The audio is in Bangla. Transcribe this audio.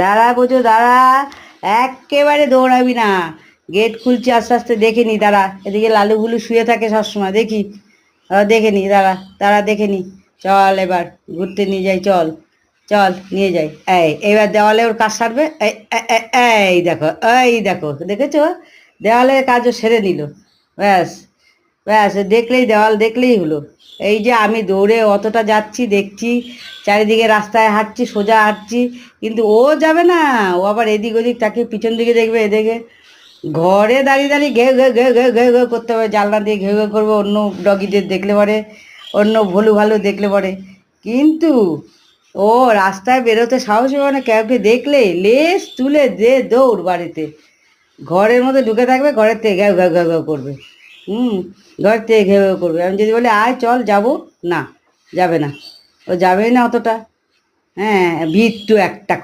দাঁড়া বোঝো, দাঁড়া। একেবারে দৌড়াবি না। গেট খুলছি, আস্তে আস্তে দেখে নি, দাঁড়া। এদিকে লালু ভুলু শুয়ে থাকে সবসময়, দেখি। দেখে নি, দাঁড়া দাঁড়া, দেখে নি। চল এবার, ঘুরতে নিয়ে যাই, চল। চল, নিয়ে যাই। এই, এবার দেওয়ালে ওর কাজ সারবে। এই, দেখো এই, দেখো, দেখেছ? দেওয়ালের কাজও সেরে নিল। ব্যাস। ব্যাস দেখলেই দেওয়াল, দেখলেই হলো। এই যে আমি দৌড়ে অতটা যাচ্ছি, দেখছি, চারিদিকে রাস্তায় হাঁটছি, সোজা হাঁটছি, কিন্তু ও যাবে না। ও আবার এদিক ওদিক তাকে পিছন দিকে দেখবে এদিকে ঘরে দাঁড়িয়ে দাঁড়িয়ে ঘেউ ঘেউ ঘেউ ঘেউ ঘেউ ঘেউ করতে হবে, জানলা দিয়ে ঘেউ ঘেউ করবে, অন্য ডগিদের দেখলে পরে, অন্য ভলু ভালো দেখলে পরে। কিন্তু ও রাস্তায় বেরোতে সাহস হবে না, কাউকে দেখলে লেস তুলে দে দৌড় বাড়িতে। ঘরের মধ্যে ঢুকে থাকবে, ঘরের থেকে ঘেউ ঘেউ ঘেউ ঘেউ করবে। হুম, ঘর থেকে ঘেউ করবে। আমি যদি বলি, আয়, চল, যাব। না, যাবে না। ও যাবেই না অতটা। হ্যাঁ ভিট্টু একটা